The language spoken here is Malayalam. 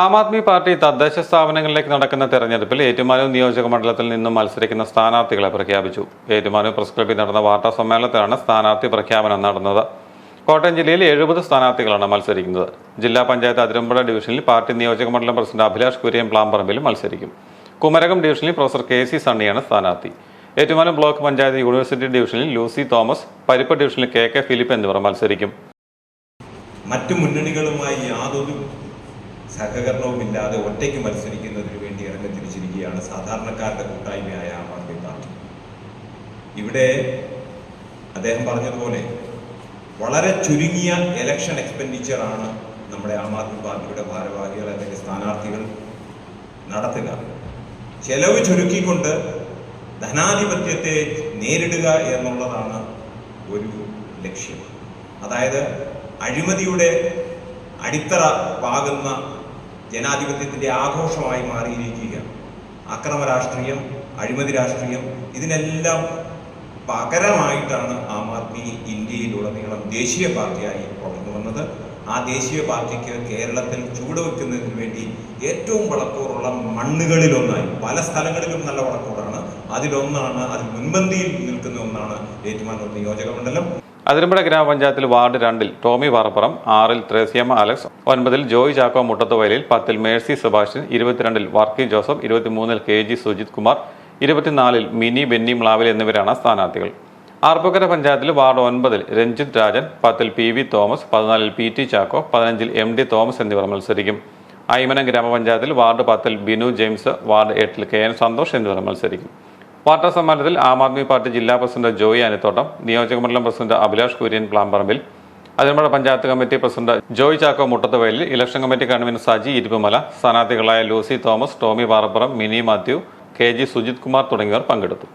ആം ആദ്മി പാർട്ടി തദ്ദേശ സ്ഥാപനങ്ങളിലേക്ക് നടക്കുന്ന തെരഞ്ഞെടുപ്പിൽ ഏറ്റുമാനൂർ നിയോജക മണ്ഡലത്തിൽ നിന്നും മത്സരിക്കുന്ന സ്ഥാനാർത്ഥികളെ പ്രഖ്യാപിച്ചു. ഏറ്റുമാനൂർ പ്രസ് ക്ലബ്ബിൽ നടന്ന വാർത്താ സമ്മേളനത്തിലാണ് സ്ഥാനാർത്ഥി പ്രഖ്യാപനം നടന്നത്. കോട്ടയം ജില്ലയിൽ എഴുപത് സ്ഥാനാർത്ഥികളാണ് മത്സരിക്കുന്നത്. ജില്ലാ പഞ്ചായത്ത് അതിരമ്പുഴ ഡിവിഷനിൽ പാർട്ടി നിയോജക മണ്ഡലം പ്രസിഡന്റ് അഭിലാഷ് കുര്യൻ പ്ലാംപറമ്പിലും മത്സരിക്കും. കുമരകം ഡിവിഷനിൽ പ്രൊഫസർ കെ സി സണ്ണിയാണ് സ്ഥാനാർത്ഥി. ഏറ്റുമാനൂർ ബ്ലോക്ക് പഞ്ചായത്ത് യൂണിവേഴ്സിറ്റി ഡിവിഷനിൽ ലൂസി തോമസ് പരിപ്പ് ഡിവിഷനിൽ കെ കെ ഫിലിപ്പ് എന്നിവർ മത്സരിക്കും. മറ്റു മുന്നണികളുമായി യാതൊരു സഹകരണവുമില്ലാതെ ഒറ്റയ്ക്ക് മത്സരിക്കുന്നതിന് വേണ്ടി ഇറങ്ങിത്തിരിച്ചിരിക്കുകയാണ് സാധാരണക്കാരുടെ കൂട്ടായ്മയായ ആം ആദ്മി പാർട്ടി. ഇവിടെ അദ്ദേഹം പറഞ്ഞതുപോലെ വളരെ ചുരുങ്ങിയ ഇലക്ഷൻ എക്സ്പെൻഡിച്ചറാണ് നമ്മുടെ ആം ആദ്മി പാർട്ടിയുടെ ഭാരവാഹികൾ അല്ലെങ്കിൽ സ്ഥാനാർത്ഥികൾ നടത്തുക. ചെലവ് ചുരുക്കിക്കൊണ്ട് ധനാധിപത്യത്തെ നേരിടുക എന്നുള്ളതാണ് ഒരു ലക്ഷ്യം. അതായത് അഴിമതിയുടെ അടിത്തറ പാകുന്ന ജനാധിപത്യത്തിന്റെ ആഘോഷമായി മാറിയിരിക്കുക അക്രമ രാഷ്ട്രീയം അഴിമതി രാഷ്ട്രീയം ഇതിനെല്ലാം പകരമായിട്ടാണ് ആം ആദ്മി ഇന്ത്യയിലുടനീളം ദേശീയ പാർട്ടിയായി വളർന്നു വന്നത്. ആ ദേശീയ പാർട്ടിക്ക് കേരളത്തിൽ ചുവടുവെക്കുന്നതിന് വേണ്ടി ഏറ്റവും വളക്കൂറുള്ള മണ്ണുകളിലൊന്നായി പല സ്ഥലങ്ങളിലും നല്ല വളക്കൂറാണ് അതിലൊന്നാണ് അതിൽ മുൻപന്തിയിൽ നിൽക്കുന്ന ഒന്നാണ് ഏറ്റുമാനൂർ നിയോജകമണ്ഡലം. അതിരമ്പുഴ ഗ്രാമപഞ്ചായത്തിൽ വാർഡ് രണ്ടിൽ ടോമി വാറപ്പുറം ആറിൽ ത്രേസ്യമ്മ അലക്സ് ഒൻപതിൽ ജോയ് ചാക്കോ മുട്ടത്തുവയലിൽ പത്തിൽ മേഴ്സി സെബാസ്റ്റ്യൻ ഇരുപത്തിരണ്ടിൽ വർക്കി ജോസഫ് ഇരുപത്തിമൂന്നിൽ കെ ജി സുജിത് കുമാർ ഇരുപത്തിനാലിൽ മിനി ബെന്നി മ്ലാവിൽ എന്നിവരാണ് സ്ഥാനാർത്ഥികൾ. ആർപ്പക്കര പഞ്ചായത്തിൽ വാർഡ് ഒൻപതിൽ രഞ്ജിത് രാജൻ പത്തിൽ പി വി തോമസ് പതിനാലിൽ പി ടി ചാക്കോ പതിനഞ്ചിൽ എം ഡി തോമസ് എന്നിവർ മത്സരിക്കും. ഐമനം ഗ്രാമപഞ്ചായത്തിൽ വാർഡ് പത്തിൽ ബിനു ജെയിംസ് വാർഡ് എട്ടിൽ കെ എൻ സന്തോഷ് എന്നിവർ മത്സരിക്കും. വാർത്താ സമ്മേളനത്തിൽ ആം ആദ്മി പാർട്ടി ജില്ലാ പ്രസിഡന്റ് ജോയി അനിത്തോട്ടം നിയോജകമണ്ഡലം president Abhilash Kurian Plamparambil Athirampuzha panchayat committee president Joy Chacko Muttathuvayalil election committee convener Saji Iruppumala സ്ഥാനാർത്ഥികളായ Lucy Thomas Tomy Parappuram Mini Mathew K G Sujith Kumar തുടങ്ങിയവർ പങ്കെടുത്തു.